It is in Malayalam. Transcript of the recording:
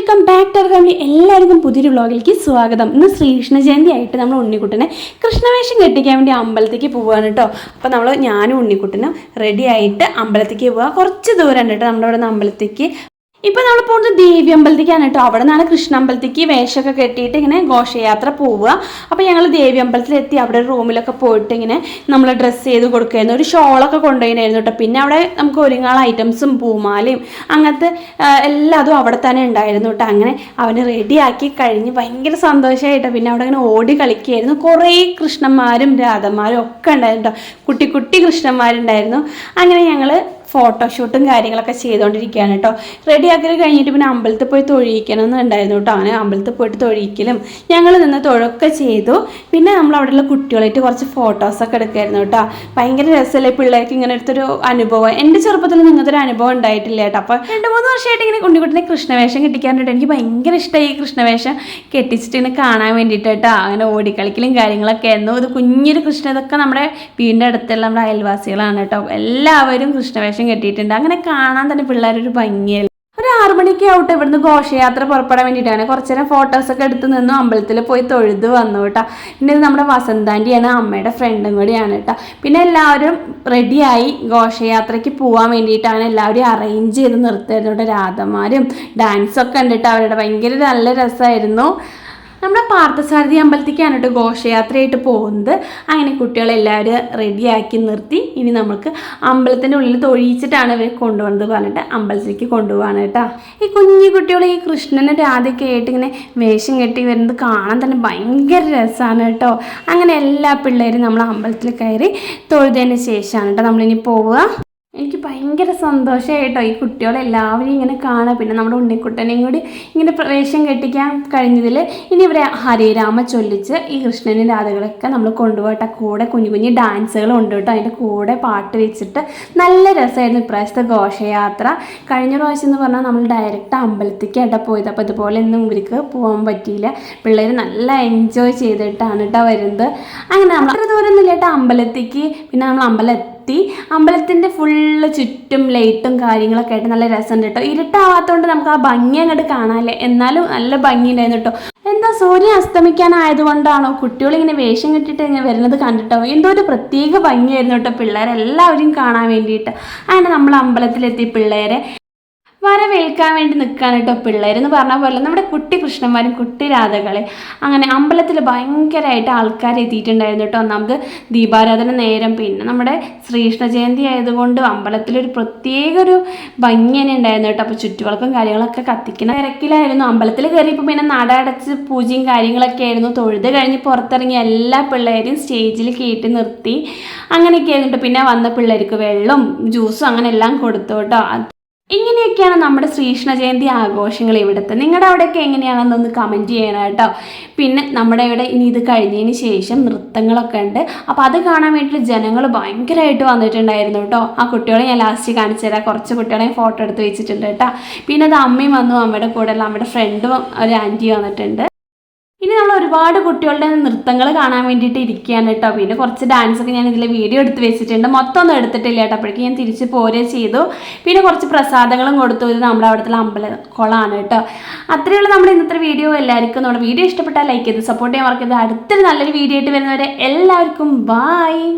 Welcome back to our family എല്ലാവർക്കും പുതിയൊരു വ്ളോഗിലേക്ക് സ്വാഗതം. ഇന്ന് ശ്രീകൃഷ്ണ ജയന്തി ആയിട്ട് നമ്മൾ ഉണ്ണിക്കുട്ടനെ കൃഷ്ണവേഷം കെട്ടിക്കാൻ വേണ്ടി അമ്പലത്തേക്ക് പോവുകയാണ് കേട്ടോ. അപ്പോൾ നമ്മൾ ഞാനും ഉണ്ണിക്കുട്ടനും റെഡി ആയിട്ട് അമ്പലത്തേക്ക് പോവുക കുറച്ച് ദൂരം കേട്ടോ. നമ്മുടെ നിന്ന് അമ്പലത്തേക്ക് ഇപ്പൊ നമ്മൾ പോകുന്നത് ദേവി അമ്പലത്തേക്കാണ് കേട്ടോ. അവിടെ നിന്നാണ് കൃഷ്ണ അമ്പലത്തേക്ക് വേഷമൊക്കെ കെട്ടിയിട്ട് ഇങ്ങനെ ഘോഷയാത്ര പോവുക. അപ്പോൾ ഞങ്ങൾ ദേവി അമ്പലത്തിൽ എത്തി അവിടെ റൂമിലൊക്കെ പോയിട്ട് ഇങ്ങനെ നമ്മൾ ഡ്രസ്സ് ചെയ്ത് കൊടുക്കുകയായിരുന്നു. ഒരു ഷോളൊക്കെ കൊണ്ടുപോയിരുന്നു കേട്ടോ. പിന്നെ അവിടെ നമുക്ക് ഒരുങ്ങാൾ ഐറ്റംസും പൂമാലയും അങ്ങനത്തെ എല്ലാതും അവിടെ തന്നെ ഉണ്ടായിരുന്നു കേട്ടോ. അങ്ങനെ അവനെ റെഡിയാക്കി കഴിഞ്ഞ് ഭയങ്കര സന്തോഷമായിട്ടോ പിന്നെ അവിടെ ഇങ്ങനെ ഓടി കളിക്കുകയായിരുന്നു. കുറേ കൃഷ്ണന്മാരും രാധന്മാരും ഒക്കെ ഉണ്ടായിരുന്നു കേട്ടോ. കുട്ടി കുട്ടി കൃഷ്ണന്മാരുണ്ടായിരുന്നു. അങ്ങനെ ഞങ്ങൾ ഫോട്ടോഷൂട്ടും കാര്യങ്ങളൊക്കെ ചെയ്തുകൊണ്ടിരിക്കുകയാണ് കേട്ടോ. റെഡിയാക്കൽ കഴിഞ്ഞിട്ട് പിന്നെ അമ്പലത്തിൽ പോയി തൊഴിയിക്കണം എന്നുണ്ടായിരുന്നു കേട്ടോ. അങ്ങനെ അമ്പലത്തിൽ പോയിട്ട് തൊഴിയിക്കലും ഞങ്ങൾ നിന്ന് തൊഴൊക്കെ ചെയ്തു. പിന്നെ നമ്മൾ അവിടെയുള്ള കുട്ടികളായിട്ട് കുറച്ച് ഫോട്ടോസൊക്കെ എടുക്കായിരുന്നു കേട്ടോ. ഭയങ്കര രസമല്ലേ പിള്ളേർക്ക് ഇങ്ങനെ എടുത്തൊരു അനുഭവം. എന്റെ ചെറുപ്പത്തിൽ നിങ്ങൾക്ക് ഒരു അനുഭവം ഉണ്ടായിട്ടില്ല കേട്ടോ. അപ്പോൾ രണ്ട് മൂന്ന് വർഷമായിട്ട് ഇങ്ങനെ കുഞ്ഞുകുട്ടിനെ കൃഷ്ണവേഷം കെട്ടിക്കാനായിട്ട് എനിക്ക് ഭയങ്കര ഇഷ്ടമായി കൃഷ്ണവേഷം കെട്ടിച്ചിട്ട് ഇങ്ങനെ കാണാൻ വേണ്ടിയിട്ട് കേട്ടോ. അങ്ങനെ ഓടിക്കളിക്കലും കാര്യങ്ങളൊക്കെ. ആയിരുന്നു ഇത് കുഞ്ഞൊരു കൃഷ്ണ ഇതൊക്കെ നമ്മുടെ വീടിന്റെ അടുത്തുള്ള നമ്മുടെ അയൽവാസികളാണ് കേട്ടോ. എല്ലാവരും കൃഷ്ണവേഷം കെട്ടിയിട്ടുണ്ട്. അങ്ങനെ കാണാൻ തന്നെ പിള്ളേരൊരു ഭംഗിയല്ല? ഒരു ആറു മണിക്ക് ആവട്ടെ ഇവിടുന്ന് ഘോഷയാത്ര പുറപ്പെടാൻ വേണ്ടിയിട്ടാണ്. കുറച്ച് നേരം ഫോട്ടോസൊക്കെ എടുത്ത് നിന്നു അമ്പലത്തിൽ പോയി തൊഴുത് വന്നു കേട്ടോ. പിന്നെ ഇത് നമ്മുടെ വസന്താന്റെയാണ് അമ്മയുടെ ഫ്രണ്ടും കൂടിയാണ് കേട്ടോ. പിന്നെ എല്ലാവരും റെഡിയായി ഘോഷയാത്രയ്ക്ക് പോകാൻ വേണ്ടിയിട്ടാണ് എല്ലാവരും അറേഞ്ച് ചെയ്ത് നിർത്തിയിരുന്നു രാധമാരും ഡാൻസൊക്കെ ഉണ്ട് കേട്ടോ അവരുടെ ഭയങ്കര നല്ല രസമായിരുന്നു. നമ്മുടെ പാർത്ഥസാരഥി അമ്പലത്തേക്കാണ് കേട്ടോ ഘോഷയാത്രയായിട്ട് പോകുന്നത്. അങ്ങനെ കുട്ടികളെല്ലാവരും റെഡിയാക്കി നിർത്തി. ഇനി നമുക്ക് അമ്പലത്തിന്റെ ഉള്ളിൽ തൊഴിച്ചിട്ടാണ് ഇവർ കൊണ്ടുപോകുന്നത് പറഞ്ഞിട്ട് അമ്പലത്തിലേക്ക് കൊണ്ടുപോകാണ് കേട്ടോ. ഈ കുഞ്ഞു കുട്ടികൾ ഈ കൃഷ്ണനെ രാധയൊക്കെ ആയിട്ട് ഇങ്ങനെ വേഷം കെട്ടി വരുന്നത് കാണാൻ തന്നെ ഭയങ്കര രസമാണ് കേട്ടോ. അങ്ങനെ എല്ലാ പിള്ളേരും നമ്മൾ അമ്പലത്തിൽ കയറി തൊഴുതതിന് ശേഷമാണ് കേട്ടോ നമ്മളിനി പോവുക. ഭയങ്കര സന്തോഷമായിട്ടോ ഈ കുട്ടികളെല്ലാവരും ഇങ്ങനെ കാണുക പിന്നെ നമ്മുടെ ഉണ്ണിക്കുട്ടനെയും കൂടി ഇങ്ങനെ പ്രവേശം കെട്ടിക്കാൻ കഴിഞ്ഞതിൽ ഇനി ഇവരെ ഹരേരാമ ചൊല്ലിച്ച് ഈ കൃഷ്ണനും രാധകളൊക്കെ നമ്മൾ കൊണ്ടുപോയിട്ട് കൂടെ കുഞ്ഞു കുഞ്ഞു ഡാൻസുകളും ഉണ്ട് കേട്ടോ. അതിന്റെ കൂടെ പാട്ട് വെച്ചിട്ട് നല്ല രസമായിരുന്നു ഇപ്രാവശ്യത്തെ ഘോഷയാത്ര. കഴിഞ്ഞ പ്രാവശ്യം എന്ന് പറഞ്ഞാൽ നമ്മൾ ഡയറക്റ്റ് അമ്പലത്തേക്കായിട്ടാണ് പോയത്. അപ്പോൾ ഇതുപോലെ ഒന്നും ഇവർക്ക് പോകാൻ പറ്റിയില്ല. പിള്ളേർ നല്ല എൻജോയ് ചെയ്തിട്ടാണ് കേട്ടോ വരുന്നത്. അങ്ങനെ നമ്മൾ അത്ര ദൂരം ഒന്നും കേട്ടോ അമ്പലത്തേക്ക് പിന്നെ നമ്മൾ അമ്പലം എത്തി അമ്പലത്തിന്റെ ഫുള്ള് ചുറ്റും ലൈറ്റും കാര്യങ്ങളൊക്കെ ആയിട്ട് നല്ല രസമുണ്ട് കേട്ടോ. ഇരുട്ടാവാത്തതുകൊണ്ട് നമുക്ക് ആ ഭംഗി അങ്ങോട്ട് കാണാല്ലേ? എന്നാലും നല്ല ഭംഗി ഉണ്ടായിരുന്നു കേട്ടോ. എന്താ സൂര്യൻ അസ്തമിക്കാനായതുകൊണ്ടാണോ കുട്ടികളിങ്ങനെ വേഷം കെട്ടിട്ട് ഇങ്ങനെ വരുന്നത് കണ്ടിട്ടോ? എന്തോ ഒരു പ്രത്യേക ഭംഗിയായിരുന്നു കേട്ടോ പിള്ളേരെല്ലാവരും കാണാൻ വേണ്ടിയിട്ട്. അങ്ങനെ നമ്മൾ അമ്പലത്തിലെത്തി പിള്ളേരെ വരവേൽക്കാൻ വേണ്ടി നിൽക്കാൻ കേട്ടോ പിള്ളേരെന്ന് പറഞ്ഞ പോലെ നമ്മുടെ കുട്ടി കൃഷ്ണന്മാരും കുട്ടി രാധകളെ. അങ്ങനെ അമ്പലത്തിൽ ഭയങ്കരമായിട്ട് ആൾക്കാർ എത്തിയിട്ടുണ്ടായിരുന്നു കേട്ടോ. ഒന്നാമത് ദീപാരാധന നേരം പിന്നെ നമ്മുടെ ശ്രീകൃഷ്ണ ജയന്തി ആയതുകൊണ്ട് അമ്പലത്തിലൊരു പ്രത്യേക ഒരു ഭംഗി തന്നെ ഉണ്ടായിരുന്നു കേട്ടോ. അപ്പോൾ ചുറ്റുവിളക്കും കാര്യങ്ങളൊക്കെ കത്തിക്കുന്ന തിരക്കിലായിരുന്നു. അമ്പലത്തിൽ കയറിയപ്പോൾ പിന്നെ നട അടച്ച് പൂജയും കാര്യങ്ങളൊക്കെ ആയിരുന്നു. തൊഴുത് കഴിഞ്ഞ് പുറത്തിറങ്ങി എല്ലാ പിള്ളേരെയും സ്റ്റേജിൽ കയറ്റി നിർത്തി. അങ്ങനെയൊക്കെ ആയിരുന്നു പിന്നെ വന്ന പിള്ളേർക്ക് വെള്ളം ജ്യൂസും അങ്ങനെ എല്ലാം കൊടുത്തു കേട്ടോ. ഇങ്ങനെയൊക്കെയാണ് നമ്മുടെ ശ്രീകൃഷ്ണ ജയന്തി ആഘോഷങ്ങൾ ഇവിടുത്തെ. നിങ്ങളുടെ അവിടെയൊക്കെ എങ്ങനെയാണെന്നൊന്ന് കമന്റ് ചെയ്യണം കേട്ടോ. പിന്നെ നമ്മുടെ ഇവിടെ ഇനി ഇത് കഴിഞ്ഞതിന് ശേഷം നൃത്തങ്ങളൊക്കെ ഉണ്ട്. അപ്പോൾ അത് കാണാൻ വേണ്ടിയിട്ട് ജനങ്ങൾ ഭയങ്കരമായിട്ട് വന്നിട്ടുണ്ടായിരുന്നു കേട്ടോ. ആ കുട്ടികളെ ഞാൻ ലാസ്റ്റ് കാണിച്ചു തരാം. കുറച്ച് കുട്ടികളെ ഫോട്ടോ എടുത്ത് വെച്ചിട്ടുണ്ട് കേട്ടോ. പിന്നെ അത് അമ്മയും വന്നു. അമ്മയുടെ കൂടെ ഉള്ള അമ്മയുടെ ഫ്രണ്ടും ഒരു ആന്റി വന്നിട്ടുണ്ട്. ഒരുപാട് കുട്ടികളുടെ നൃത്തങ്ങൾ കാണാൻ വേണ്ടിയിട്ട് ഇരിക്കുകയാണ് കേട്ടോ. പിന്നെ കുറച്ച് ഡാൻസ് ഒക്കെ ഞാൻ ഇതിൽ വീഡിയോ എടുത്ത് വെച്ചിട്ടുണ്ട്. മൊത്തം ഒന്നും എടുത്തിട്ടില്ല കേട്ടോ. അപ്പോഴേക്കും ഞാൻ തിരിച്ച് പോരേ ചെയ്തു. പിന്നെ കുറച്ച് പ്രസാദങ്ങളും കൊടുത്തു. ഇത് നമ്മുടെ അവിടുത്തെ അമ്പല കുളമാണ് കേട്ടോ അത്രയുള്ള നമ്മുടെ ഇന്നത്തെ വീഡിയോ എല്ലാവർക്കും നമ്മുടെ വീഡിയോ ഇഷ്ടപ്പെട്ടാൽ ലൈക്ക് ചെയ്ത് സപ്പോർട്ട് ചെയ്യാൻ മറക്കരുത്. അടുത്തൊരു നല്ലൊരു വീഡിയോ ആയിട്ട് വരുന്നവരെ എല്ലാവർക്കും ബായ്